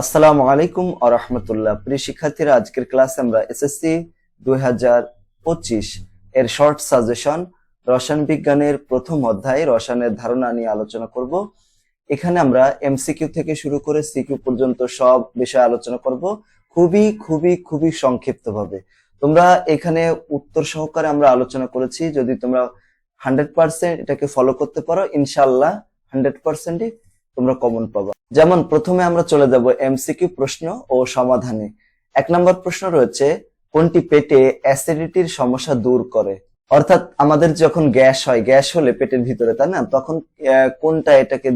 আসসালামু আলাইকুম আ প্রিয় শিক্ষার্থীরা, আজকের ক্লাসে আমরা এসএসসি দুই হাজার পঁচিশ এর শর্ট সাজেশন রসায়ন বিজ্ঞানের প্রথম অধ্যায় রসায়নের ধারণা নিয়ে আলোচনা করব। এখানে আমরা এমসিকিউ থেকে শুরু করে সিকিউ পর্যন্ত সব বিষয়ে আলোচনা করব, খুবই খুবই খুবই সংক্ষিপ্তভাবে। তোমরা এখানে উত্তর সহকারে আমরা আলোচনা করেছি, যদি তোমরা হান্ড্রেড পার্সেন্ট এটাকে ফলো করতে পারো ইনশাল্লাহ হান্ড্রেড পার্সেন্টই তোমরা কমন পাবা। যেমন প্রথমে আমরা চলে যাব এমসিকিউ প্রশ্ন ও সমাধানে। এক নম্বর প্রশ্ন রয়েছে, কোনটি পেটে অ্যাসিডিটির সমস্যা দূর করে? অর্থাৎ আমাদের যখন গ্যাস হয়, গ্যাস হলে পেটের ভিতরে, তাই না? তখন কোনটা এটাকে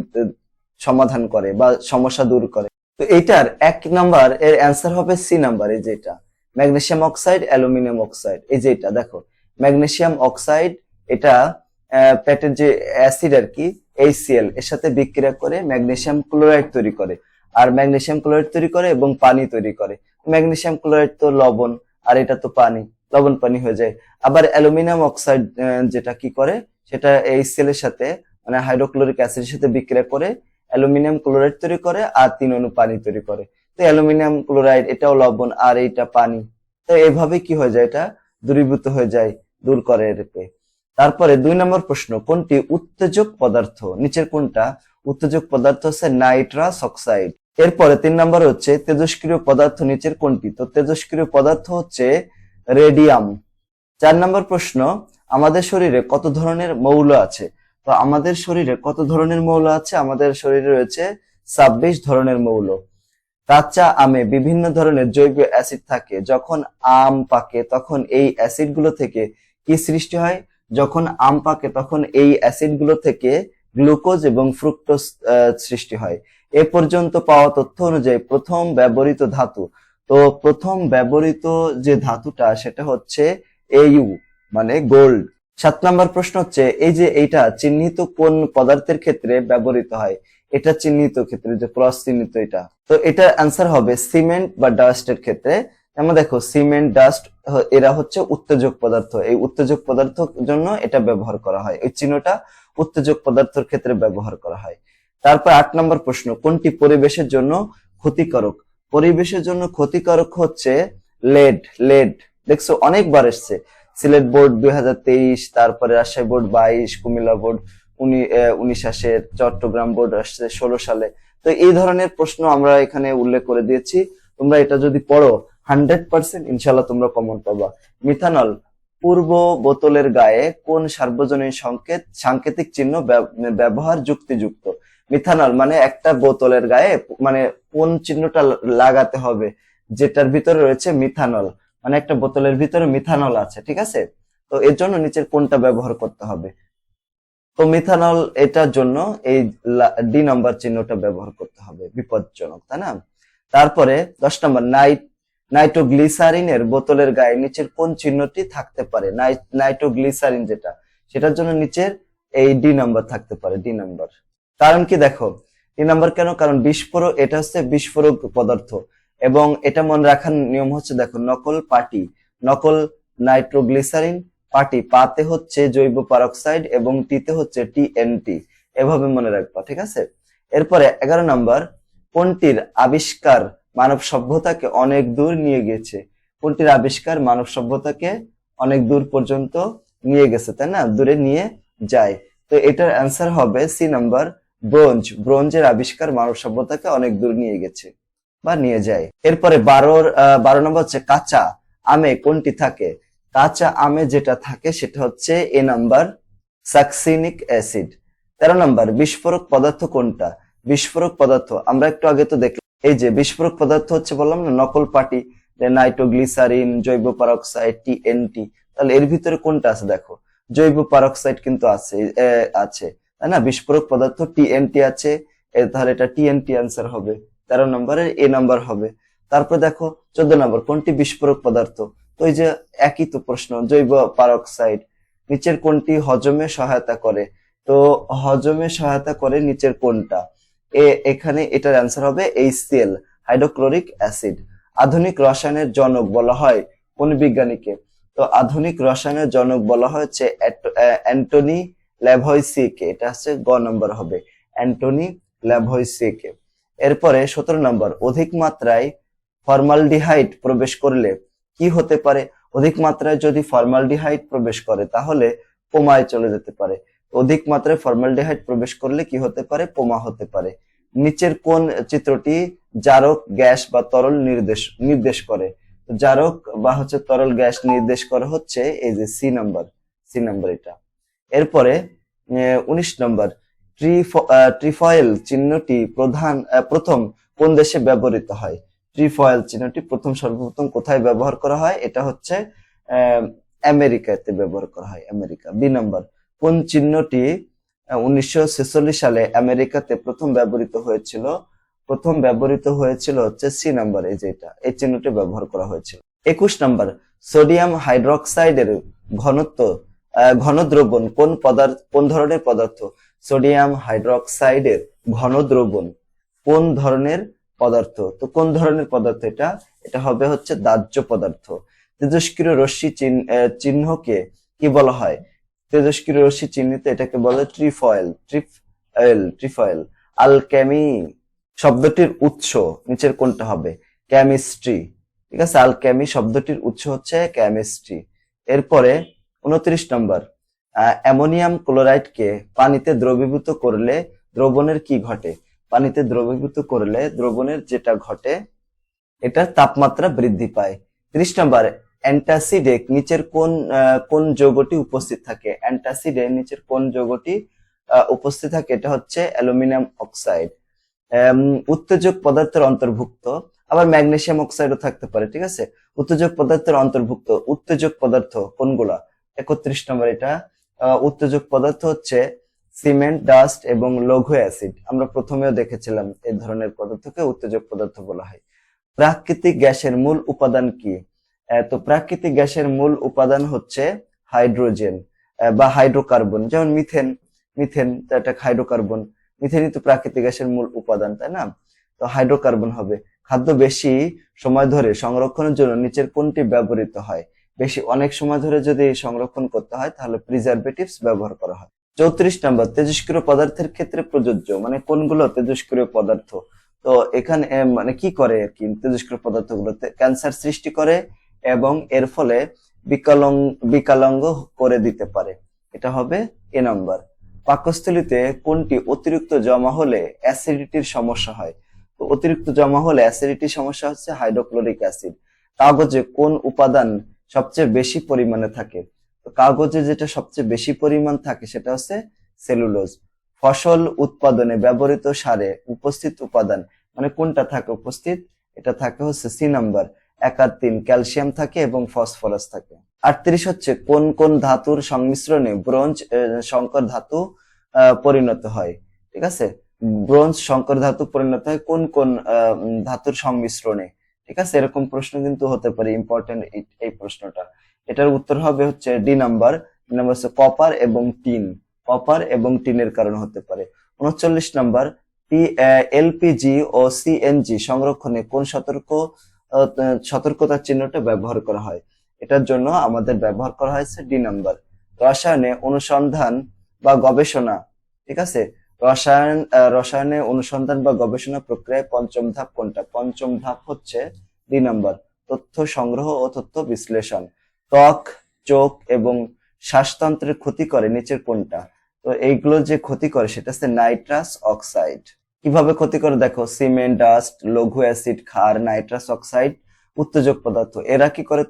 সমাধান করে বা সমস্যা দূর করে? তো এইটার এক নাম্বার, এর অ্যান্সার হবে সি নাম্বার এই যেটা। ম্যাগনেসিয়াম অক্সাইড, অ্যালুমিনিয়াম অক্সাইড, এই যে এটা দেখো। ম্যাগনেসিয়াম অক্সাইড, এটা পেটের যে অ্যাসিড আর কি HCl এর সাথে বিক্রিয়া করে ম্যাগনেসিয়াম ক্লোরাইড তৈরি করে। আর ম্যাগনেসিয়াম ক্লোরাইড তৈরি করে এবং পানি তৈরি করে। ম্যাগনেসিয়াম ক্লোরাইড তো লবণ, আর এটা তো পানি। লবণ পানি হয়ে যায়। আবার অ্যালুমিনিয়াম অক্সাইড যেটা কি করে, সেটা HCl এর সাথে মানে হাইড্রোক্লোরিক অ্যাসিডের সাথে বিক্রিয়া করে অ্যালুমিনিয়াম ক্লোরাইড তৈরি করে, আর তিন অণু পানি তৈরি করে। তো অ্যালুমিনিয়াম ক্লোরাইড, এটাও লবণ, আর এইটা পানি। তো এইভাবে কি হয়ে যায় এটা? দূরীভূত হয়ে যায়, দূর করে এটাকে। তারপরে দুই নম্বর প্রশ্ন, কোনটি উত্তেজক পদার্থ? নিচের কোনটা? উত্তেজক পদার্থ হচ্ছে নাইট্রাস অক্সাইড। এরপরে তিন নম্বর হচ্ছে তেজস্ক্রিয় পদার্থ, নিচের কোনটি? তো তেজস্ক্রিয় পদার্থ হচ্ছে রেডিয়াম। চার নম্বর প্রশ্ন, আমাদের শরীরে কত ধরনের মৌল আছে? তো আমাদের শরীরে কত ধরনের মৌল আছে? আমাদের শরীরে রয়েছে ছাব্বিশ ধরনের মৌল। কাঁচা আমে বিভিন্ন ধরনের জৈব অ্যাসিড থাকে। যখন আম পাকে, তখন এই অ্যাসিডগুলো থেকে কি সৃষ্টি হয়? যখন আম পাকে, তখন এই অ্যাসিডগুলো থেকে গ্লুকোজ এবং ফ্রুক্টোজ সৃষ্টি হয়। এ পর্যন্ত পাওয়া তথ্য অনুযায়ী প্রথম ব্যবহৃত ধাতু। তো প্রথম ব্যবহৃত যে ধাতুটা, সেটা হচ্ছে এইউ মানে গোল্ড। সাত নম্বর প্রশ্ন হচ্ছে, এই যে এইটা চিহ্নিত কোন পদার্থের ক্ষেত্রে ব্যবহৃত হয়? এটা চিহ্নিত ক্ষেত্রে যে ক্রস চিহ্নিত এটা। তো এটার অ্যান্সার হবে সিমেন্ট বা ডাস্টের ক্ষেত্রে। আমরা দেখো, সিমেন্ট, ডাস্ট এরা হচ্ছে উত্তেজক পদার্থ। এই উত্তেজক পদার্থের জন্য এটা ব্যবহার করা হয়। এই চিহ্নটা উত্তেজক পদার্থের ক্ষেত্রে ব্যবহার করা হয়। তারপর আট নম্বর প্রশ্ন, কোনটি পরিবেশের জন্য ক্ষতিকারক? পরিবেশের জন্য ক্ষতিকারক হচ্ছে লেড লেড। দেখছ, অনেকবার এসছে। সিলেট বোর্ড দুই হাজার তেইশ, তারপরে রাজশাহী বোর্ড বাইশ, কুমিল্লা বোর্ড উনি উনিশ আসে, চট্টগ্রাম বোর্ড আসছে ষোলো সালে। তো এই ধরনের প্রশ্ন আমরা এখানে উল্লেখ করে দিয়েছি। তোমরা এটা যদি পড়ো হান্ড্রেড পার্সেন্ট ইনশাল্লাহ তোমরা কমন পাবা। মিথানল, পূর্ব বোতলের গায়ে কোন সার্বজনীন সংকেত, সাংকেতিক চিহ্ন ব্যব- ব্যবহার যুক্তিযুক্ত? মিথানল মানে একটা বোতলের গায়ে মানে কোন চিহ্নটা লাগাতে হবে, যেটার ভিতরে রয়েছে মিথানল। মানে একটা বোতলের ভিতরে মিথানল আছে, ঠিক আছে? তো এর জন্য নিচের কোনটা ব্যবহার করতে হবে? তো মিথানল এটার জন্য এই ডি নাম্বার চিহ্নটা ব্যবহার করতে হবে, বিপজ্জনক, তাই না? তারপরে দশ নম্বর, নাইট নাইট্রোগ্লিসারিনের বোতলের গায়ে নিচের কোন চিহ্নটি থাকতে পারে? নাইট্রোগ্লিসারিন যেটা, সেটার জন্য নিচের এই ডি নাম্বার থাকতে পারে ডি নাম্বার কারণ কি দেখো ডি নাম্বার কেন? কারণ বিস্ফোরক, এটা হচ্ছে বিস্ফোরক পদার্থ। এবং এটা মনে রাখার নিয়ম হচ্ছে দেখো, নকল পাটি, নকল নাইট্রোগ্লিসারিন পাটি পাতে হচ্ছে জৈব পারক্সাইড এবং টিতে হচ্ছে টিএনটি এভাবে মনে রাখবা, ঠিক আছে? এরপরে এগারো নাম্বার কোনটির আবিষ্কার মানব সভ্যতাকে অনেক দূর নিয়ে গেছে। কোনটির আবিষ্কার মানব সভ্যতাকে অনেক দূর পর্যন্ত নিয়ে গেছে, তাই না? দূরে নিয়ে যায়। তো এটার অ্যান্সার হবে সি নাম্বার ব্রোঞ্জ। ব্রোঞ্জের আবিষ্কার মানব সভ্যতাকে অনেক দূর নিয়ে গেছে বা নিয়ে যায়। এরপরে বারোর বারো নম্বর হচ্ছে কাঁচা আমে কোনটি থাকে? কাঁচা আমে যেটা থাকে সেটা হচ্ছে এ নাম্বার সাকসিনিক অ্যাসিড তেরো নাম্বার, বিস্ফোরক পদার্থ কোনটা? বিস্ফোরক পদার্থ। আমরা একটু আগে তো দেখলাম এই যে বিস্ফোরক পদার্থ হচ্ছে বললাম না, নকল পাটি নাইট্রোগ্লিসারিন, জৈব পারক্সাইড টিএনটি তাহলে এর ভিতরে কোনটা আছে দেখো? জৈব পারক্সাইড কিন্তু আছে আছে। তাই না? বিস্ফোরক পদার্থ টিএনটি আছে তাহলে এটা টিএনটি আনসার হবে। তেরো নম্বরের এ নাম্বার হবে। তারপর দেখো, চোদ্দ নম্বর, কোনটি বিস্ফোরক পদার্থ? তো এই যে একই তো প্রশ্ন, জৈব পারক্সাইড, নিচের কোনটি হজমে সহায়তা করে? তো হজমে সহায়তা করে নিচের কোনটা? এখানে এটার অ্যান্সার হবে এইচসিএল হাইড্রোক্লোরিক অ্যাসিড আধুনিক রসায়নের জনক বলা হয় কোন বিজ্ঞানীকে তো আধুনিক রসায়নের জনক বলা আহ, অ্যান্টনি ল্যাভয়সিকে এটা হচ্ছে গ নম্বর হবে অ্যান্টনি ল্যাভয়সিকে এরপরে সতেরো নম্বর অধিক মাত্রায় ফর্মালডিহাইড প্রবেশ করলে কি হতে পারে? অধিক মাত্রায় যদি ফর্মালডিহাইড প্রবেশ করে তাহলে পোমায় চলে যেতে পারে। অধিক মাত্রায় ফর্মালডিহাইড প্রবেশ করলে কি হতে পারে? পোমা হতে পারে। নিচের কোন চিত্রটি জারক গ্যাস বা তরল নির্দেশ নির্দেশ করে। জারক বা হচ্ছে তরল গ্যাস নির্দেশ করে হচ্ছে এই যে সি নাম্বার সি নাম্বার এটা। এরপরে উনিশ নম্বর ট্রিফয়েল চিহ্নটি প্রধান প্রথম কোন দেশে ব্যবহৃত হয়? ট্রিফয়েল চিহ্নটি প্রথম সর্বপ্রথম কোথায় ব্যবহার করা হয়? এটা হচ্ছে আমেরিকাতে ব্যবহার করা হয়, আমেরিকা। বি নম্বর কোন চিহ্নটি উনিশশো ছেচল্লিশ সালে আমেরিকাতে প্রথম ব্যবহৃত হয়েছিল? প্রথম ব্যবহৃত হয়েছিল হচ্ছে সি নাম্বার এই যে এটা এই চিহ্নটি ব্যবহার করা হয়েছিল। একুশ নাম্বার সোডিয়াম হাইড্রোক্সাইডের ঘনত্ব আহ, ঘনদ্রবণ কোন পদার্থ কোন ধরনের পদার্থ? সোডিয়াম হাইড্রোক্সাইডের ঘনদ্রবণ কোন ধরনের পদার্থ? তো কোন ধরনের পদার্থ এটা? এটা হবে হচ্ছে দাহ্য পদার্থ। তেজস্ক্রিয় রশ্মি চিহ্ন- চিহ্নকে কি বলা হয়? তেজস্ক্রিয় রশ্মি চিহ্নিত এটাকে বলে ট্রিফয়েল ট্রিফয়েল ট্রিফয়েল আলকেমি শব্দটির উৎস নিচের কোনটা হবে? কেমিস্ট্রি ঠিক আছে? আলকেমি শব্দটির উৎস হচ্ছে কেমিস্ট্রি এরপরে উনত্রিশ নম্বর অ্যামোনিয়াম ক্লোরাইডকে পানিতে দ্রবীভূত করলে দ্রবণের কি ঘটে? পানিতে দ্রবীভূত করলে দ্রবণের যেটা ঘটে, এটার তাপমাত্রা বৃদ্ধি পায়। ত্রিশ নম্বর অ্যান্টাসিডে নিচের কোন কোন যৌগটি উপস্থিত থাকে? অ্যান্টাসিডে, নিচের কোন যৌগটি উপস্থিত থাকে? এটা হচ্ছে অ্যালুমিনিয়াম অক্সাইড। উত্তেজক পদার্থের অন্তর্ভুক্ত। আবার ম্যাগনেসিয়াম অক্সাইডও থাকতে পারে, ঠিক আছে? উত্তেজক পদার্থের অন্তর্ভুক্ত। উত্তেজক পদার্থ কোনগুলা? একত্রিশ নম্বর এটা। উত্তেজক পদার্থ হচ্ছে সিমেন্ট, ডাস্ট এবং লঘু অ্যাসিড। আমরা প্রথমেও দেখেছিলাম এই ধরনের পদার্থকে উত্তেজক পদার্থ বলা হয়। প্রাকৃতিক গ্যাসের মূল উপাদান কি? তো প্রাকৃতিক গ্যাসের মূল উপাদান হচ্ছে হাইড্রোজেন বা হাইড্রোকার্বন, যেমন মিথেন মিথেন এটা হাইড্রোকার্বন, মিথেনই তো প্রাকৃতিক গ্যাসের মূল উপাদান, তাই না? তো হাইড্রোকার্বন হবে। খাদ্য বেশি সময় ধরে সংরক্ষণের জন্য নিচের কোনটি ব্যবহৃত হয়? বেশি অনেক সময় ধরে যদি সংরক্ষণ করতে হয়, তাহলে প্রিজারভেটিভস ব্যবহার করা হয়। চৌত্রিশ নম্বর তেজস্ক্রিয় পদার্থের ক্ষেত্রে প্রযোজ্য মানে কোনগুলো তেজস্ক্রিয় পদার্থ? তো এখানে মানে কি করে আর কি তেজস্ক্রিয় পদার্থগুলোতে ক্যান্সার সৃষ্টি করে এবং এর ফলে বিকলং, বিকলাঙ্গ করে দিতে পারে। এটা হবে এ নাম্বার। পাকস্থলিতে কোনটি অতিরিক্ত জমা হলে অ্যাসিডিটির সমস্যা হয়? তো অতিরিক্ত জমা হলে অ্যাসিডিটির সমস্যা হচ্ছে হাইড্রোক্লোরিক অ্যাসিড। কাগজে কোন উপাদান সবচেয়ে বেশি পরিমাণে থাকে? তো কাগজে যেটা সবচেয়ে বেশি পরিমাণ থাকে সেটা হচ্ছে সেলুলোজ। ফসল উৎপাদনে ব্যবহৃত সারে উপস্থিত উপাদান মানে কোনটা থাকে উপস্থিত? এটা থাকে হচ্ছে সি নাম্বার। এক আর তিন ক্যালসিয়াম থাকে এবং ফসফরাস থাকে। আটত্রিশ হচ্ছে কোন কোন ধাতুর সংমিশ্রণে ব্রোঞ্জ সংকর ধাতু পরিণত হয়। ঠিক আছে? ব্রোঞ্জ সংকর ধাতু পরিণত হয় কোন কোন ধাতুর সংমিশ্রণে। ঠিক আছে? এরকম প্রশ্ন কিন্তু হতে পারে ইম্পর্টেন্ট এই প্রশ্নটা। এটার উত্তর হবে হচ্ছে ডি নাম্বার। নাম্বার হচ্ছে কপার এবং টিন। কপার এবং টিনের কারণে হতে পারে। উনচল্লিশ নাম্বার, পি এলপিজি ও সিএনজি সংরক্ষণে কোন সতর্ক সতর্কতার চিহ্নটা ব্যবহার করা হয়। এটার জন্য আমাদের ব্যবহার করা হয়েছে ডি নাম্বার রসায়নে অনুসন্ধান বা গবেষণা, ঠিক আছে? রসায়ন রসায়নে অনুসন্ধান বা গবেষণা প্রক্রিয়ায় পঞ্চম ধাপ কোনটা? পঞ্চম ধাপ হচ্ছে দুই নাম্বার তথ্য সংগ্রহ ও তথ্য বিশ্লেষণ। ত্বক, চোখ এবং শ্বাসতন্ত্রের ক্ষতি করে নিচের কোনটা? তো এইগুলো যে ক্ষতি করে, সেটা হচ্ছে নাইট্রাস অক্সাইড। কীভাবে ক্ষতি করে? দেখো, সিমেন্ট, ডাস্ট, লঘু অ্যাসিড, ক্ষার, নাইট্রাস অক্সাইড, উত্তেজক পদার্থ, এরা কি করে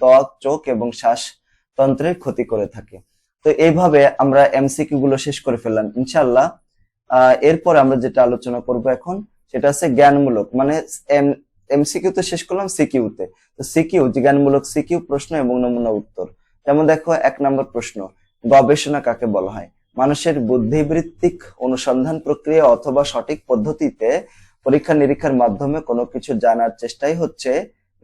ত্বক, চোখ এবং শ্বাসতন্ত্রের ক্ষতি করে থাকে। তো এইভাবে আমরা এমসিকিউ গুলো শেষ করে ফেললাম ইনশাল্লাহ এরপর আমরা যেটা আলোচনা করব এখন, সেটা হচ্ছে জ্ঞানমূলক। মানে এমসিকিউ তো শেষ করলাম সিকিউ তে। তো সিকিউ জ্ঞানমূলক সিকিউ প্রশ্ন এবং নমুনা উত্তর। যেমন দেখো, এক নম্বর প্রশ্ন, গবেষণা কাকে বলা হয়? মানুষের বুদ্ধিবৃত্তিক অনুসন্ধান প্রক্রিয়া অথবা সঠিক পদ্ধতিতে পরীক্ষা নিরীক্ষার মাধ্যমে কোনো কিছু জানার চেষ্টাই হচ্ছে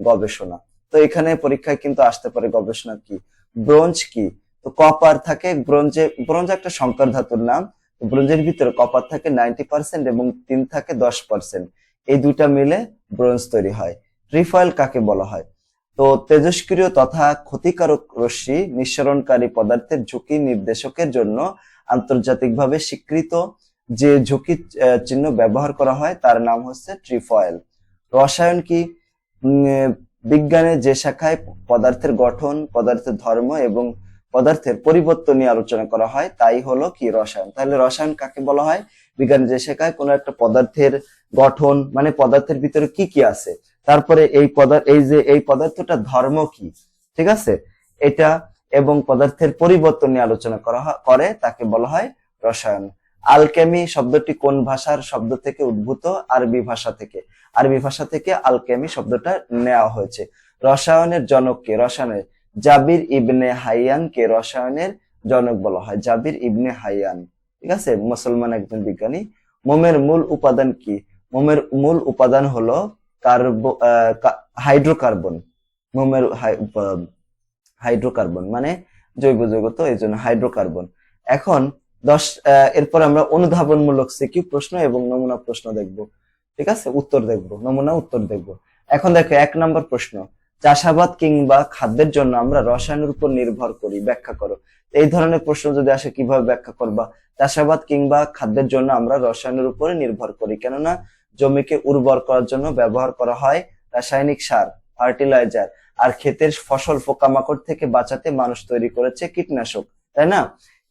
গবেষণা। তো এখানে পরীক্ষায় কিন্তু আসতে পারে গবেষণা কি? ব্রোঞ্জ কি? তো কপার থাকে, ব্রোঞ্জে, ব্রোঞ্জ একটা সংকর ধাতুর নাম। ব্রোঞ্জের ভিতরে কপার থাকে নাইনটি পার্সেন্ট এবং তিন থাকে দশ পার্সেন্ট। এই দুইটা মিলে ব্রোঞ্জ তৈরি হয়। ট্রিফয়েল কাকে বলা হয়? তো তেজস্ক্রিয় তথা ক্ষতিকারক রশ্মি নিঃসরণকারী পদার্থের ঝুঁকি নির্দেশকের জন্য আন্তর্জাতিকভাবে স্বীকৃত যে ঝুঁকি চিহ্ন ব্যবহার করা হয়, তার নাম হচ্ছে ট্রিফয়েল রসায়ন কি? বিজ্ঞানের যে শাখায় পদার্থের গঠন, পদার্থের ধর্ম এবং পদার্থের পরিবর্তন নিয়ে আলোচনা করা হয়, তাই হলো কি রসায়ন? তাহলে রসায়ন কাকে বলা হয়? বিজ্ঞানের যে শাখায় কোনো একটা পদার্থের গঠন মানে পদার্থের ভিতরে কি কি আছে? তারপরে এই পদার্থ এই যে, এই পদার্থটা ধর্ম কি? ঠিক আছে? এটা এবং পদার্থের পরিবর্তন নিয়ে আলোচনা করা করে, তাকে বলা হয় রসায়ন। আলকেমি শব্দটি কোন ভাষার শব্দ থেকে উদ্ভূত? আরবি ভাষা থেকে। আরবি ভাষা থেকে আলকেমি শব্দটা নেওয়া হয়েছে। রসায়নের জনককে রসায়নের। জাবির ইবনে হাইয়ানকে রসায়নের জনক বলা হয়। Jabir ibn Hayyan. ঠিক আছে? মুসলমান একজন বিজ্ঞানী। মোমের মূল উপাদান কি? মোমের মূল উপাদান হলো কার্বো হাইড্রোকার্বন মোমের হাইড্রোকার্বন মানে জৈব যৌগ তো, এই জন্য হাইড্রোকার্বন। এখন দশ এরপর আমরা অনুধাবনমূলক সিকিউ প্রশ্ন এবং নমুনা প্রশ্ন দেখব। ঠিক আছে? উত্তর দেখব, নমুনা উত্তর দেখব। এখন দেখো, এক নম্বর প্রশ্ন, চাষাবাদ কিংবা খাদ্যের জন্য আমরা রসায়নের উপর নির্ভর করি, ব্যাখ্যা করো। এই ধরনের প্রশ্ন যদি আসে, কীভাবে ব্যাখ্যা করবা? চাষাবাদ কিংবা খাদ্যের জন্য আমরা রসায়নের উপরে নির্ভর করি, কেননা জমিকে উর্বর করার জন্য ব্যবহার করা হয় রাসায়নিক সার, ফার্টিলাইজার। আর ক্ষেতের ফসল পোকামাকড় থেকে বাঁচাতে মানুষ তৈরি করেছে কীটনাশক তাই না?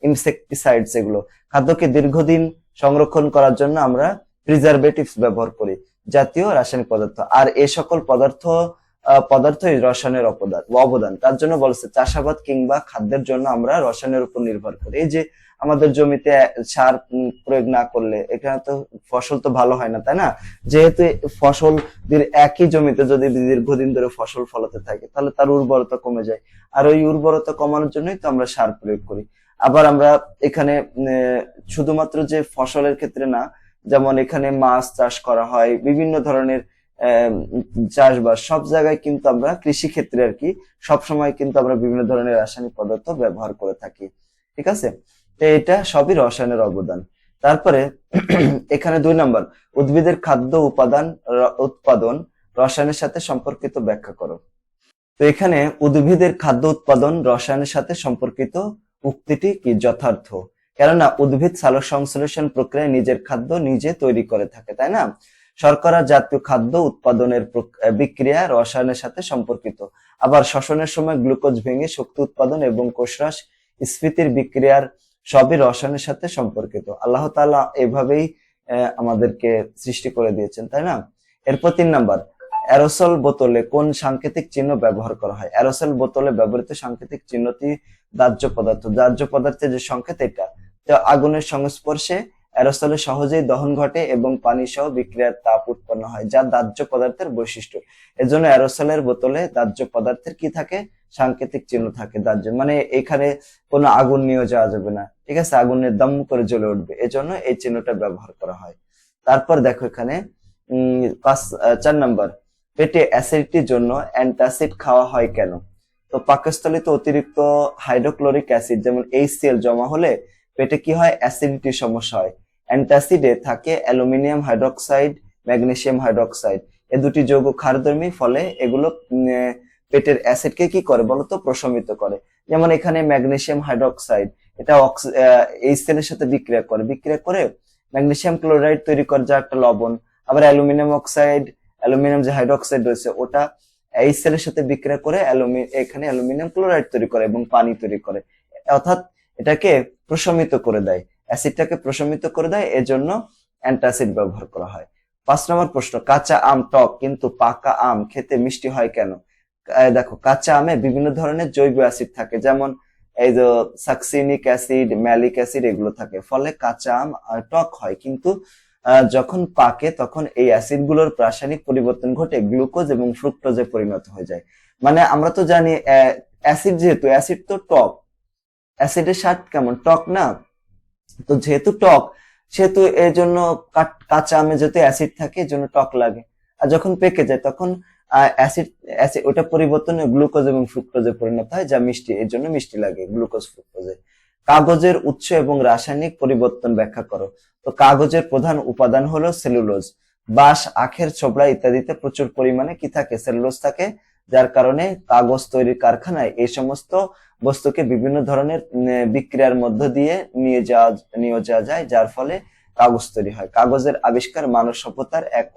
ইনসেকটিসাইডস এগুলো। খাদ্যকে দীর্ঘদিন সংরক্ষণ করার জন্য আমরা প্রিজারভেটিভস ব্যবহার করি জাতীয় রাসায়নিক পদার্থ। আর এ সকল পদার্থ আহ, পদার্থই রসায়নের অবদান। তার জন্য বলছে চাষাবাদ কিংবা খাদ্যের জন্য আমরা রসায়নের উপর নির্ভর করি। এই যে আমাদের জমিতে সার প্রয়োগ না করলে এখানে তো ফসল তো ভালো হয় না, তাই না? যেহেতু ফসল একই জমিতে যদি দীর্ঘদিন ধরে ফসল ফলাতে থাকে, তাহলে তার উর্বরতা কমে যায়। আর ওই উর্বরতা কমানোর জন্যই তো আমরা সার প্রয়োগ করি। আবার আমরা এখানে শুধুমাত্র যে ফসলের ক্ষেত্রে না, যেমন এখানে মাছ চাষ করা হয়, বিভিন্ন ধরনের চাষবাস, সব জায়গায় কিন্তু আমরা কৃষি ক্ষেত্রে আর কি সব সময় কিন্তু আমরা বিভিন্ন ধরনের রাসায়নিক পদার্থ ব্যবহার করে থাকি। ঠিক আছে? এটা সবই রসায়নের অবদান। তারপরে এখানে দুই নম্বর, উদ্ভিদের খাদ্য উপাদান উৎপাদন, রসায়নের সাথে সম্পর্কিত ব্যাখ্যা করো। তো এখানে উদ্ভিদের খাদ্য উৎপাদন, রসায়নের সাথে সম্পর্কিত উক্তিটি কি যথার্থ? কেননা উদ্ভিদ সালোক সংশ্লেষণ প্রক্রিয়ায় নিজের খাদ্য নিজে তৈরি করে থাকে, তাই না? শর্করা জাতীয় খাদ্য উৎপাদনের বিক্রিয়া রসায়নের সাথে সম্পর্কিত। আবার শ্বসনের সময় গ্লুকোজ ভেঙে শক্তি উৎপাদন এবং কোষরাস স্ফীতির বিক্রিয়ার সবই রসায়নের সাথে সম্পর্কিত। আল্লাহ তাআলা এভাবেই আমাদেরকে সৃষ্টি করে দিয়েছেন, তাই না? এরপর তিন নাম্বার, অ্যারোসল বোতলে কোন সাংকেতিক চিহ্ন ব্যবহার করা হয়? অ্যারোসল বোতলে ব্যবহৃত সাংকেতিক চিহ্নটি দাহ্য পদার্থ। দাহ্য পদার্থের যে সংকেত এটা, তো আগুনের সংস্পর্শে অ্যারোসলে সহজেই দহন ঘটে এবং পানি সহ বিক্রিয়ার তাপ উৎপন্ন হয়, যা দাহ্য পদার্থের বৈশিষ্ট্য। এজন্য অ্যারোসলের বোতলে দাহ্য পদার্থের কি থাকে? সাংকেতিক চিহ্ন থাকে দাহ্য মানে এখানে কোনো আগুন নিয়ে যাওয়া যাবে না। ঠিক আছে? আগুনের দম করে জ্বলে উঠবে। এজন্য এই চিহ্নটা ব্যবহার করা হয়। তারপর দেখো এখানে পাঁচ চার নাম্বার। পেটে অ্যাসিডিটির জন্য অ্যান্টাসিড খাওয়া হয় কেন? তো পাকস্থলিতে অতিরিক্ত হাইড্রোক্লোরিক অ্যাসিড, যেমন এইচসিএল জমা হলে পেটে কি হয়? অ্যাসিডিটির সমস্যা হয়। অ্যান্টাসিডে থাকে অ্যালুমিনিয়াম হাইড্রোক্সাইড, ম্যাগনেসিয়াম হাইড্রোক্সাইড। এ দুটি যৌগ ক্ষারধর্মী, ফলে এগুলো পেটের অ্যাসিডকে কি করে বলতো? প্রশমিত করে। যেমন এখানে ম্যাগনেসিয়াম হাইড্রোক্সাইড এটা এইচসিএল এর সাথে বিক্রিয়া করে। বিক্রিয়া করে ম্যাগনেসিয়াম ক্লোরাইড তৈরি করে, যা একটা লবণ। আবার অ্যালুমিনিয়াম অক্সাইড অ্যালুমিনিয়াম যে হাইড্রোক্সাইড রয়েছে, ওটা এই সেলের সাথে বিক্রিয়া করে এখানে অ্যালুমিনিয়াম ক্লোরাইড তৈরি করে এবং পানি তৈরি করে। অর্থাৎ এটাকে প্রশমিত করে দেয়। অ্যাসিডটাকে প্রশমিত করে দেয়, এজন্য অ্যান্টাসিড ব্যবহার করা হয়। পাঁচ নম্বর প্রশ্ন, কাঁচা আম টক, কিন্তু পাকা আম খেতে মিষ্টি হয় কেন? দেখো, কাঁচা আমে বিভিন্ন ধরনের জৈব অ্যাসিড থাকে। যেমন এই যে সাকসিনিক অ্যাসিড, ম্যালিক অ্যাসিড এগুলো থাকে। ফলে কাঁচা আম টক হয়। কিন্তু যখন পাকে, তখন এই অ্যাসিডগুলোর রাসায়নিক পরিবর্তন ঘটে, গ্লুকোজ এবং ফ্রুক্টোজে পরিণত হয়ে যায়। মানে আমরা তো জানি অ্যাসিড যেহেতু, অ্যাসিড তো টক। অ্যাসিডের স্বাদ কেমন? টক না। তো যেহেতু টক, সেহেতু এর জন্য কাঁচা আমে যেহেতু অ্যাসিড থাকে এর জন্য টক লাগে। আর যখন পেকে যায়, তখন অ্যাসিড অ্যাসিড ওটা পরিবর্তনে গ্লুকোজ এবং ফ্রুক্টোজে পরিণত হয়, যা মিষ্টি, এর জন্য মিষ্টি লাগে গ্লুকোজ ফ্রুক্টোজে কাগজের উৎস এবং রাসায়নিক পরিবর্তন ব্যাখ্যা করো। তো কাগজের প্রধান উপাদান হলো সেলুলোজ বাঁশ, আখের, ছোবড়া ইত্যাদিতে প্রচুর পরিমাণে কি থাকে? সেলুলোজ থাকে, যার কারণে কাগজ তৈরির কারখানায় এই সমস্ত বস্তুকে বিভিন্ন ধরনের বিক্রিয়ার মধ্য দিয়ে নিয়ে যাওয়া নিয়ে যাওয়া যায়, যার ফলে কাগজ তৈরি হয়। কাগজের আবিষ্কার মানব সভ্যতার এক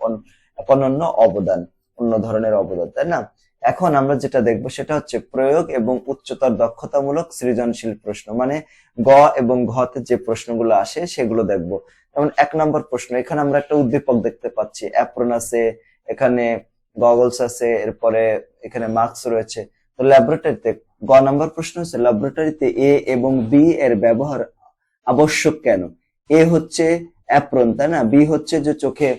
অনন্য অবদান। অন্য ধরনের অবদান, তাই না? এখন আমরা যেটা দেখব সেটা হচ্ছে প্রয়োগ এবং উচ্চতর দক্ষতামূলক সৃজনশীল প্রশ্ন মানে গ এবং ঘতে যে প্রশ্নগুলো আসে সেগুলো দেখব। যেমন এক নম্বর প্রশ্ন, এখানে আমরা একটা উদ্দীপক দেখতে পাচ্ছি, অ্যাপ্রন আছে, এখানে গগলস আছে, এরপরে এখানে মার্কস রয়েছে। তো ল্যাবরেটরিতে, গ নম্বর প্রশ্ন হচ্ছে, ল্যাবরেটরিতে এ এবং বি এর ব্যবহার আবশ্যক কেন? এ হচ্ছে অ্যাপ্রন, তাই না? বি হচ্ছে যে চোখে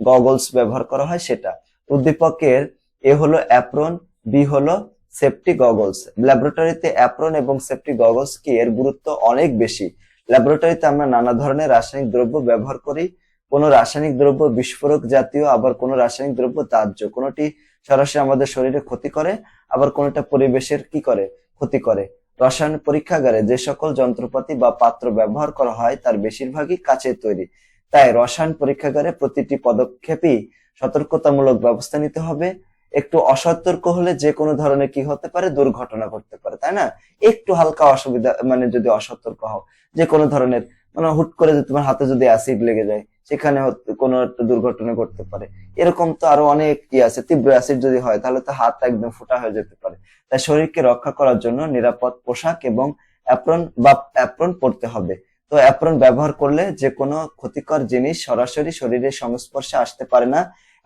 গগলস ব্যবহার করা হয় সেটা। উদ্দীপকের এ হলো অ্যাপ্রন বি হলো সেফটি গগলস ল্যাবরেটরিতে অ্যাপ্রন এবং সেফটি গগলস কি এর গুরুত্ব অনেক বেশি? ল্যাবরেটরিতে আমরা নানা ধরনের রাসায়নিক দ্রব্য ব্যবহার করি। কোনো রাসায়নিক দ্রব্য বিস্ফোরক জাতীয়, আবার কোনো রাসায়নিক দ্রব্য তাজ্য। কোনোটি সরাসরি আমাদের শরীরে ক্ষতি করে, আবার কোনোটা পরিবেশের কি করে? ক্ষতি করে। রসায়ন পরীক্ষাগারে যে সকল যন্ত্রপাতি বা পাত্র ব্যবহার করা হয়, তার বেশিরভাগই কাচের তৈরি। তাই রসায়ন পরীক্ষাগারে প্রতিটি পদক্ষেপই সতর্কতামূলক ব্যবস্থা নিতে হবে। একটু অসতর্ক হলে যে কোনো ধরনের কি হতে পারে, দুর্ঘটনা ঘটতে পারে, তাই না? একটু হালকা অসুবিধা মানে যদি অসতর্ক হও, যে কোনো ধরনের মানে হুট করে যে তোমার হাতে যদি অ্যাসিড লেগে যায়, সেখানে কোনো একটা দুর্ঘটনা ঘটতে পারে। এরকম তো আরও অনেক ই আছে, তীব্র অ্যাসিড যদি হয়, তাহলে তো হাত একদম ফোটা হয়ে যেতে পারে। তাই শরীরকে রক্ষা করার জন্য নিরাপদ পোশাক এবং অ্যাপ্রন বা অ্যাপ্রন পরতে হবে। তো অ্যাপ্রন ব্যবহার করলে যে কোনো ক্ষতিকর জিনিস সরাসরি শরীরের সংস্পর্শে আসতে পারে না।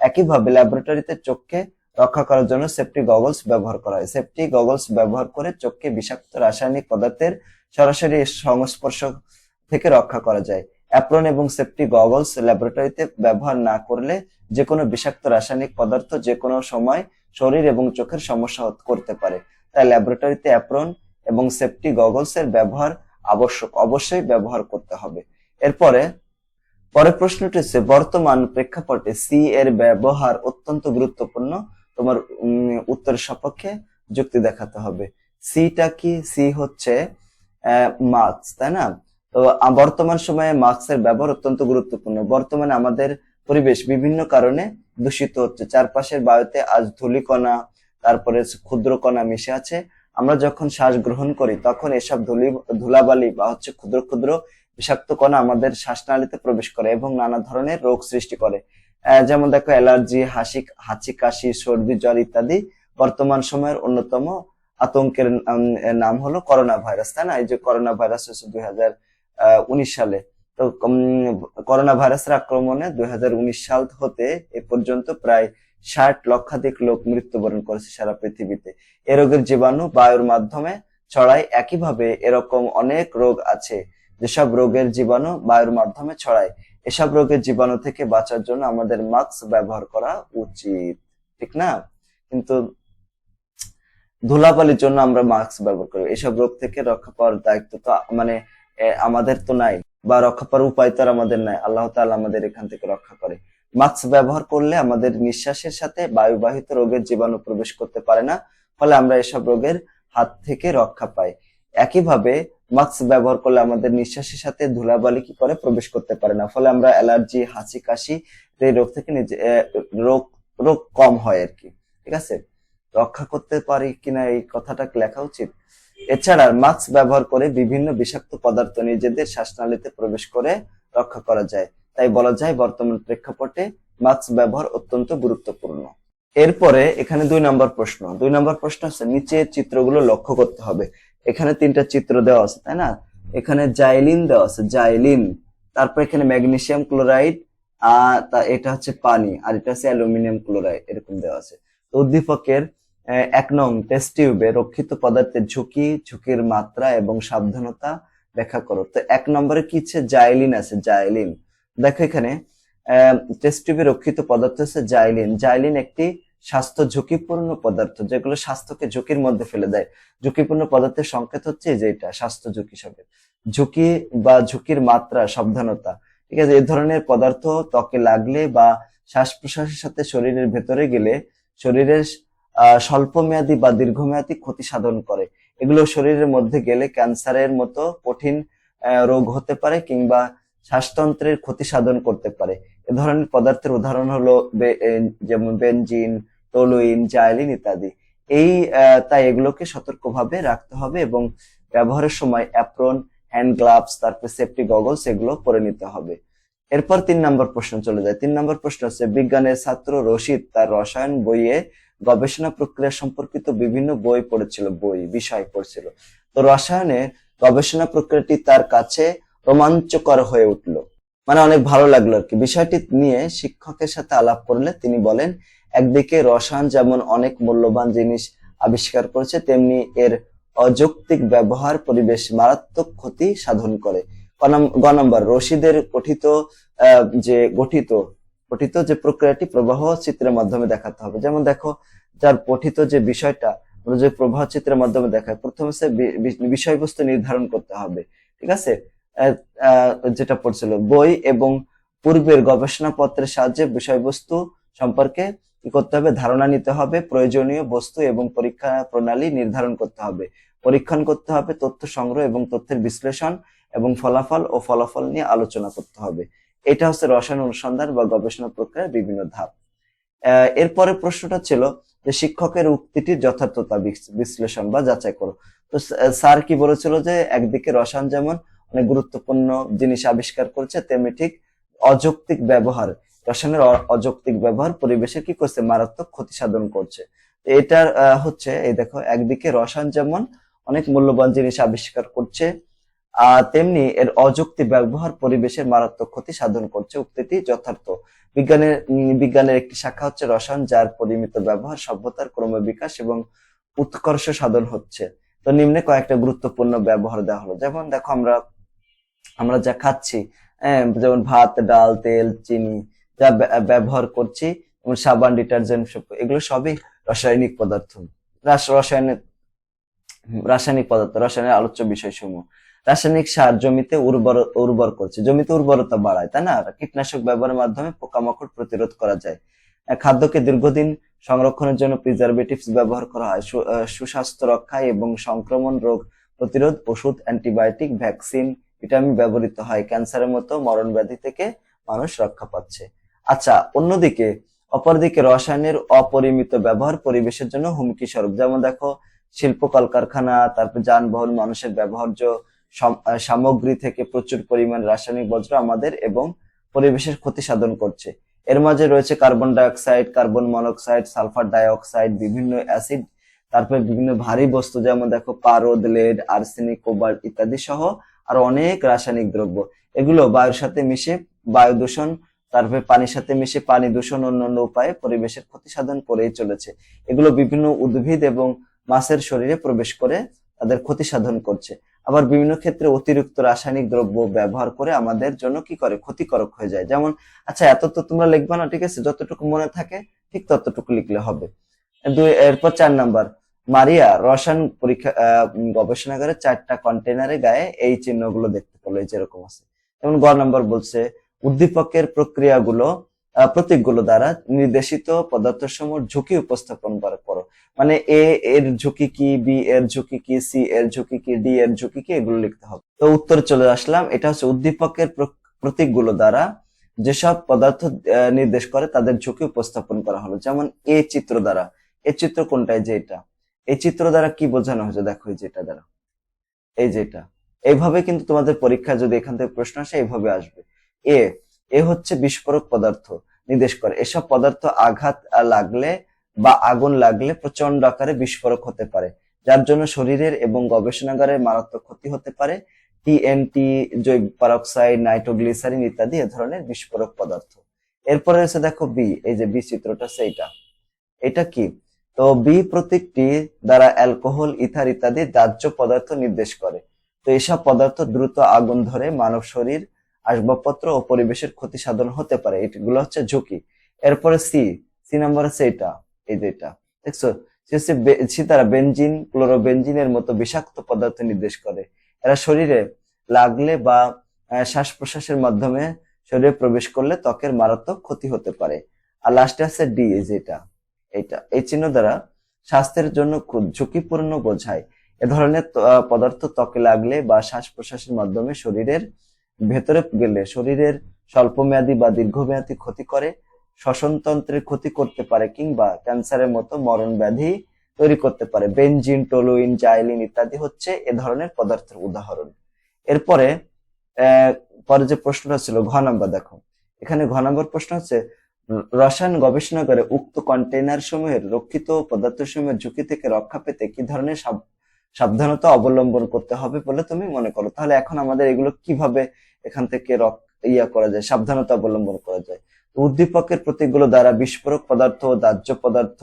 একইভাবে ল্যাবরেটরিতে চোখকে রক্ষা করার জন্য সেফটি গগলস ব্যবহার করা হয়। সেফটি গগলস ব্যবহার করে চোখকে বিষাক্ত রাসায়নিক পদার্থের সরাসরি সংস্পর্শ থেকে রক্ষা করা যায়। অ্যাপ্রন এবং সেফটি গগলস ল্যাবরেটরিতে ব্যবহার না করলে যে কোনো বিষাক্ত রাসায়নিক পদার্থ যে কোনো সময় শরীর এবং চোখের সমস্যা করতে পারে। তাই ল্যাবরেটরিতে অ্যাপ্রন এবং সেফটি গগলস এর ব্যবহার আবশ্যক অবশ্যই ব্যবহার করতে হবে। এরপরে পরের প্রশ্নটি হচ্ছে বর্তমান প্রেক্ষাপটে সি এর ব্যবহার অত্যন্ত গুরুত্বপূর্ণ। তোমার উত্তরের সপক্ষে যুক্তি দেখাতে হবে। সিটা কি? সি হচ্ছে মার্কস তাই না? তো বর্তমান সময়ে মাস্কের ব্যবহার অত্যন্ত গুরুত্বপূর্ণ। বর্তমানে আমাদের পরিবেশ বিভিন্ন কারণে দূষিত হচ্ছে। চারপাশের বায়ুতে আজ ধূলিকণা, তারপরে ক্ষুদ্র কণা মিশে আছে। আমরা যখন শ্বাস গ্রহণ করি, তখন এসব ধুলি, ধুলাবালি বা হচ্ছে ক্ষুদ্র ক্ষুদ্র বিষাক্ত কণা আমাদের শ্বাসনালীতে প্রবেশ করে এবং নানা ধরনের রোগ সৃষ্টি করে। যেমন দেখো, অ্যালার্জি, হাসি, হাঁচি, কাশি, সর্দি, জ্বর ইত্যাদি বর্তমান সময়ের অন্যতম আতঙ্কের নাম হলো করোনা ভাইরাস তাই না? এই যে করোনা ভাইরাস হচ্ছে দুই সালে। তো করোনা ভাইরাসের আক্রমণে দুই হাজার উনিশ সাল হতে এ পর্যন্ত প্রায় ষাট লক্ষাধিক লোক মৃত্যুবরণ করেছে সারা পৃথিবীতে। এ রোগের জীবাণু বায়ুর মাধ্যমে ছড়ায়। একইভাবে এরকম অনেক রোগ আছে যেসব রোগের জীবাণু বায়ুর মাধ্যমে ছড়ায়, এসব রোগের জীবাণু থেকে বাঁচার জন্য আমাদের মাস্ক ব্যবহার করা উচিত, ঠিক না? কিন্তু ধুলাবালির জন্য আমরা মাস্ক ব্যবহার করি। এসব রোগ থেকে রক্ষা পাওয়ার দায়িত্ব তো মানে আমাদের তো নাই, বা রক্ষা পাওয়ার উপায় তো আর আমাদের নাই। আল্লাহ তাআলা আমাদের এখান থেকে রক্ষা করে। মাস্ক ব্যবহার করলে আমাদের নিঃশ্বাসের সাথে বায়ুবাহিত রোগের জীবাণু প্রবেশ করতে পারে না, ফলে আমরা এসব রোগের হাত থেকে রক্ষা পাই। একইভাবে মাস্ক ব্যবহার করলে আমাদের নিঃশ্বাসের সাথে ধুলাবালি কি করে? প্রবেশ করতে পারে না। ফলে আমরা অ্যালার্জি হাসি কাশি, এই রোগ থেকে নিজে রোগ রোগ কম হয় আর কি। ঠিক আছে? রক্ষা করতে পারি কিনা এই কথাটা লেখা উচিত? এছাড়া মাস্ক ব্যবহার করে বিভিন্ন বিষাক্ত পদার্থ নিজেদের শ্বাসনালীতে প্রবেশ করে রক্ষা করা যায়। তাই বলা যায়, বর্তমান প্রেক্ষাপটে মাস্ক ব্যবহার অত্যন্ত গুরুত্বপূর্ণ। এরপরে এখানে দুই নম্বর প্রশ্ন। দুই নম্বর প্রশ্ন হচ্ছে নিচে চিত্রগুলো লক্ষ্য করতে হবে। এখানে তিনটা চিত্র দেওয়া আছে, তাই না? এখানে জাইলিন দেওয়া আছে, জাইলিন। তারপর এখানে ম্যাগনেসিয়াম ক্লোরাইড, আর এটা হচ্ছে পানি, আর এটা হচ্ছে অ্যালুমিনিয়াম ক্লোরাইড, এরকম দেওয়া আছে। তো উদ্দীপকের এক নং টেস্ট টিউবে রক্ষিত পদার্থের ঝুঁকি, ঝুঁকির মাত্রা এবং সাবধানতা ব্যাখ্যা করো। তো এক নম্বরে কি হচ্ছে? জাইলিন আছে, জাইলিন। দেখো এখানে টেস্ট টিউবে রক্ষিত পদার্থ হচ্ছে জাইলিন। জাইলিন একটি স্বাস্থ্য ঝুঁকিপূর্ণ পদার্থ, যেগুলো স্বাস্থ্যকে ঝুঁকির মধ্যে ফেলে দেয়। ঝুঁকিপূর্ণ পদার্থের সংকেত হচ্ছে যে এটা, স্বাস্থ্য ঝুঁকি সংকেত। ঝুঁকি বা ঝুঁকির মাত্রা, সাবধানতা, ঠিক আছে? এই ধরনের পদার্থ ত্বকে লাগলে বা শ্বাস প্রশ্বাসের সাথে শরীরের ভেতরে গেলে শরীরের স্বল্পমেয়াদী বা দীর্ঘমেয়াদী ক্ষতি সাধন করে। এগুলো শরীরের মধ্যে গেলে ক্যান্সারের মতো কঠিন রোগ হতে পারে কিংবা শ্বাসতন্ত্রের ক্ষতি সাধন করতে পারে। এ ধরনের পদার্থের উদাহরণ হলো যেমন বেনজিন টলুইন জাইলিন ইত্যাদি। এই তাই এগুলোকে সতর্কভাবে রাখতে হবে এবং ব্যবহারের সময় অ্যাপ্রন, হ্যান্ড গ্লাভস, তারপর সেফটি গগলস এগুলো পরে নিতে হবে। এরপর তিন নম্বর প্রশ্ন চলে যায়। তিন নম্বর প্রশ্ন হচ্ছে, বিজ্ঞানের ছাত্র রশিদ তার রসায়ন বইয়ে গবেষণা প্রক্রিয়া সম্পর্কিত বিভিন্ন বই পড়েছিল, বই, বিষয় পড়ছিল। তো রসায়নে গবেষণা প্রক্রিয়াটি তার কাছে রোমাঞ্চকর হয়ে উঠল। মানে অনেক ভালো লাগল আর কি। বিষয়টি নিয়ে শিক্ষকের সাথে আলাপ করলে তিনি বলেন একদিকে রসায়ন যেমন অনেক মূল্যবান জিনিস আবিষ্কার করেছে, তেমনি এর অযৌক্তিক ব্যবহার পরিবেশ মারাত্মক ক্ষতি সাধন করে। গ নম্বর, রশিদের গঠিত যে গঠিত গঠিত যে প্রক্রিয়াটি প্রবাহ চিত্রের মাধ্যমে দেখাতে হবে। যেমন দেখো, যার পঠিত যে বিষয়টা যে প্রবাহ চিত্রের মাধ্যমে দেখায় প্রথমে সে বিষয়বস্তু নির্ধারণ করতে হবে, ঠিক আছে? যেটা পড়ছিল, বই এবং পূর্বের গবেষণাপত্রের সাহায্যে বিষয়বস্তু সম্পর্কে কি করতে হবে? ধারণা নিতে হবে, প্রয়োজনীয় বস্তু এবং পরীক্ষা প্রণালী নির্ধারণ করতে হবে। পরীক্ষণ করতে হবে, তথ্য সংগ্রহ এবং তথ্যের বিশ্লেষণ এবং ফলাফল ও ফলাফল নিয়ে আলোচনা করতে হবে। এটা হচ্ছে রসায়ন অনুসন্ধান বা গবেষণা প্রক্রিয়ার বিভিন্ন ধাপ। এরপরে প্রশ্নটা ছিল যে শিক্ষকের উক্তিটির যথার্থতা বিশ্লেষণ বা যাচাই করো। তো স্যার কি বলেছিল যে একদিকে রসায়ন যেমন অনেক গুরুত্বপূর্ণ জিনিস আবিষ্কার করছে, তেমনি ঠিক অযৌক্তিক ব্যবহার রসায়নের অযৌক্তিক ব্যবহার পরিবেশের কি করছে? মারাত্মক ক্ষতি সাধন করছে। এটার হচ্ছে এই দেখো একদিকে রসায়ন যেমন অনেক মূল্যবান জিনিস আবিষ্কার করছে আহ তেমনি এর অযৌক্তিক ব্যবহার পরিবেশের মারাত্মক ক্ষতি সাধন করছে। উক্তিটি যথার্থ। বিজ্ঞানের বিজ্ঞানের একটি শাখা হচ্ছে রসায়ন যার পরিমিত ব্যবহার সভ্যতার ক্রমবিকাশ এবং উৎকর্ষ সাধন হচ্ছে। তো নিম্নে কয়েকটা গুরুত্বপূর্ণ ব্যবহার দেওয়া হলো। যেমন দেখো আমরা আমরা যা খাচ্ছি হ্যাঁ, যেমন ভাত ডাল তেল চিনি যা ব্য- ব্যবহার করছি, যেমন সাবান, ডিটারজেন্ট এগুলো সবই রাসায়নিক পদার্থ। রাসায়নিক রাসায়নিক পদার্থ, রসায়নের আলোচ্য বিষয়সমূহ। রাসায়নিক সার জমিতে উর্বর উর্বর করছে। জমিতে উর্বরতা বাড়ায়, তাই না? কীটনাশক ব্যবহারের মাধ্যমে পোকামাকড় প্রতিরোধ করা যায়। খাদ্যকে দীর্ঘদিন সংরক্ষণের জন্য প্রিজারভেটিভস ব্যবহার করা হয়। সুস্বাস্থ্য রক্ষায় এবং সংক্রমণ রোগ প্রতিরোধ, ওষুধ, অ্যান্টিবায়োটিক, ভ্যাকসিন, ভিটামিন ব্যবহৃত হয়। ক্যান্সারের মতো মরণ ব্যাধি থেকে মানুষ রক্ষা পাচ্ছে। আচ্ছা অন্যদিকে, অপরদিকে রসায়নের অপরিমিত ব্যবহার পরিবেশের জন্য হুমকি স্বরূপ। যেমন দেখো, শিল্প কলকারখানা, তারপর যানবাহন, মানুষের ব্যবহার্য সামগ্রী থেকে প্রচুর পরিমাণ রাসায়নিক বজ্র আমাদের এবং পরিবেশের ক্ষতি সাধন করছে। এর মাঝে রয়েছে carbon dioxide, carbon monoxide, sulphur dioxide, বিভিন্ন অ্যাসিড, তারপর বিভিন্ন ভারী বস্তু, যেমন দেখো পারদ, লেড, আর্সেনিক, কোবাল্ট ইত্যাদি সহ আর অনেক রাসায়নিক দ্রব্য। এগুলো বায়ুর সাথে মিশে বায়ু দূষণ তারপরে পানির সাথে মিশে পানি দূষণ অন্যান্য উপায়ে পরিবেশের ক্ষতি সাধন করেই চলেছে। এগুলো বিভিন্ন উদ্ভিদ এবং মাছের শরীরে প্রবেশ করে তাদের ক্ষতি সাধন করছে। আবার বিভিন্ন ক্ষেত্রে অতিরিক্ত রাসায়নিক দ্রব্য ব্যবহার করে আমাদের জন্য কি করে? ক্ষতিকারক হয়ে যায়। যেমন আচ্ছা এত তো তোমরা লিখবা না, ঠিক আছে? যতটুকু মনে থাকে, ঠিক ততটুকু লিখলে হবে। দুই, এরপর চার নাম্বার। মারিয়া, রসায়ন পরীক্ষা গবেষণাগারে চারটা কন্টেনারে গায়ে এই চিহ্নগুলো দেখতে পেল যেরকম আছে। যেমন, গ নাম্বার বলছে উদ্দীপকের প্রক্রিয়াগুলো প্রতীকগুলো দ্বারা নির্দেশিত পদার্থসমূহ ঝুঁকি উপস্থাপন করা মানে এ এর ঝুঁকি কি বি এর ঝুঁকি কি সি এর ঝুঁকি কি ডি এর ঝুঁকি কি, এগুলো লিখতে হবে। তো উত্তরে চলে আসলাম, এটা হচ্ছে উদ্দীপকের প্র- প্রতীকগুলো দ্বারা যেসব পদার্থ নির্দেশ করে তাদের ঝুঁকি উপস্থাপন করা হলো। যেমন এ চিত্র দ্বারা এ চিত্র কোনটাই যে এটা এই চিত্র দ্বারা কি বোঝানো হয়েছে? দেখো এই যেটা দ্বারা। এই যেটা এইভাবে কিন্তু তোমাদের পরীক্ষা যদি এখান থেকে প্রশ্ন আসে, এইভাবে আসবে। এ এ হচ্ছে বিস্ফোরক পদার্থ। নির্দেশ করে, এসব পদার্থ আঘাত লাগলে বা আগুন লাগলে প্রচণ্ড আকারে বিস্ফোরক হতে পারে, যার জন্য শরীরের এবং গবেষণাগারের মারাত্মক ক্ষতি হতে পারে। টিএনটি জৈব পারক্সাইড, নাইট্রোগ্লিসারিন ইত্যাদি এ ধরনের বিস্ফোরক পদার্থ। এরপরে এসে দেখো বি, এই যে বি চিত্রটা সেইটা। এটা কি? তো বি প্রতীকটি দ্বারা অ্যালকোহল, ইথার ইত্যাদি দাহ্য পদার্থ নির্দেশ করে। তো এসব পদার্থ দ্রুত আগুন ধরে মানব শরীর আসবাবপত্র ও পরিবেশের ক্ষতি সাধন হতে পারে। এগুলো হচ্ছে ঝুঁকি। এরপরে সি সি নাম্বার আছে এটা, এই যে এটা। দেখছ? সে হচ্ছে বে- সি দ্বারা বেনজিন, ক্লোরোবেনজিনের মতো বিষাক্ত পদার্থ নির্দেশ করে। এরা শরীরে লাগলে বা শ্বাস প্রশ্বাসের মাধ্যমে শরীরে প্রবেশ করলে ত্বকের মারাত্মক ক্ষতি হতে পারে। আর লাস্টে আছে ডি যেটা এটা এই চিহ্ন দ্বারা স্বাস্থ্যের জন্য খুব ঝুঁকিপূর্ণ বোঝায়। এ ধরনের পদার্থ ত্বকে লাগলে বা শ্বাস প্রশ্বাসের মাধ্যমে শরীরের ভেতরে গেলে শরীরের স্বল্পমেয়াদী বা দীর্ঘমেয়াদী ক্ষতি করে, শ্বসনতন্ত্রের ক্ষতি করতে পারে কিংবা ক্যান্সারের মতো মরণ ব্যাধি তৈরি করতে পারে। বেনজিন, টোলুইন, জাইলিন ইত্যাদি হচ্ছে এ ধরনের পদার্থের উদাহরণ। এরপরে পরে যে প্রশ্নটা ছিল, ঘ নাম্বার দেখো। এখানে ঘ নাম্বার প্রশ্ন হচ্ছে, রসায়ন গবেষণাগারে উক্ত কন্টেইনার সমূহের রক্ষিত পদার্থ সমূহের ঝুঁকি থেকে রক্ষা পেতে কি ধরনের সাবধানতা অবলম্বন করতে হবে বলে তুমি মনে করো। তাহলে এখন আমাদের এগুলো কীভাবে এখান থেকে ইয়া করা যায়, সাবধানতা অবলম্বন করা যায়? উদ্দীপকের প্রতীকগুলো দ্বারা বিস্ফোরক পদার্থ, দাহ্য পদার্থ,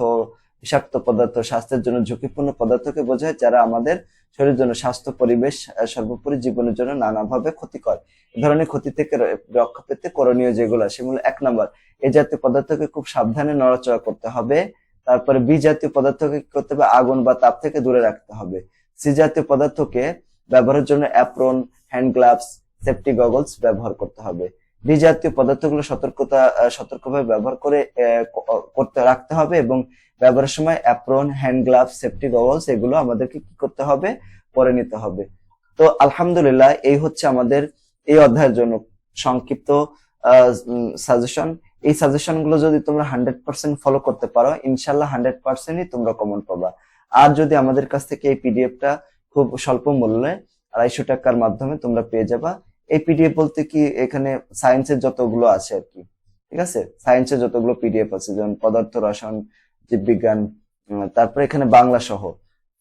বিষাক্ত পদার্থ, স্বাস্থ্যের জন্য ঝুঁকিপূর্ণ পদার্থকে বোঝায়, যারা আমাদের শরীরের জন্য স্বাস্থ্য, পরিবেশ সর্বোপরি জীবনের জন্য নানাভাবে ক্ষতিকর। এ ধরনের ক্ষতি থেকে রক্ষা পেতে করণীয় যেগুলো সেগুলো এক নম্বর এই জাতীয় পদার্থকে খুব সাবধানে নড়াচড়া করতে হবে। তারপরে বি জাতীয় পদার্থকে করতে হবে? আগুন বা তাপ থেকে দূরে রাখতে হবে। সি জাতীয় পদার্থকে ব্যবহারের জন্য apron hand gloves safety goggles ব্যবহার করতে হবে। ডি জাতীয় পদার্থগুলো সতর্কতা সতর্কভাবে ব্যবহার করে করতে, রাখতে হবে এবং ব্যবহারের সময় apron hand gloves safety goggles এগুলো আমাদেরকে কি করতে হবে? পরে নিতে হবে। তো আলহামদুলিল্লাহ, এই হচ্ছে আমাদের এই অধ্যায়ের জন্য সংক্ষিপ্ত সাজেশন এই সাজেশনগুলো যদি তোমরা হান্ড্রেড পার্সেন্ট ফলো করতে পারো ইনশাল্লাহ হান্ড্রেড পার্সেন্টই তোমরা কমন পাবা। আর যদি আমাদের কাছ থেকে এই পিডিএফটা খুব স্বল্প মূল্যে আড়াইশো টাকার মাধ্যমে তোমরা পেয়ে যাবা। এই পিডিএফ বলতে কি এখানে সায়েন্সের যতগুলো আছে আর কি, ঠিক আছে? সায়েন্সের যতগুলো পিডিএফ আছে, যেমন পদার্থ, রসায়ন, জীববিজ্ঞান তারপরে এখানে বাংলা সহ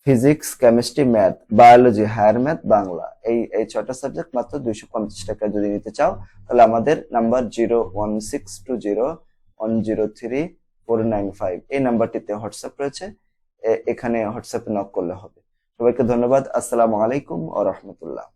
physics chemistry math biology higher math Bangla. এই এই ছয়টা সাবজেক্ট মাত্র দুইশো পঞ্চাশ টাকা যদি নিতে চাও, তাহলে আমাদের number zero one six two zero one zero three four nine five এই নাম্বারটিতে হোয়াটসঅ্যাপ রয়েছে। এখানে হোয়াটসঅ্যাপে নক করলে হবে। সবাইকে ধন্যবাদ। আসসালামু আলাইকুম ও রহমতুল্লাহ।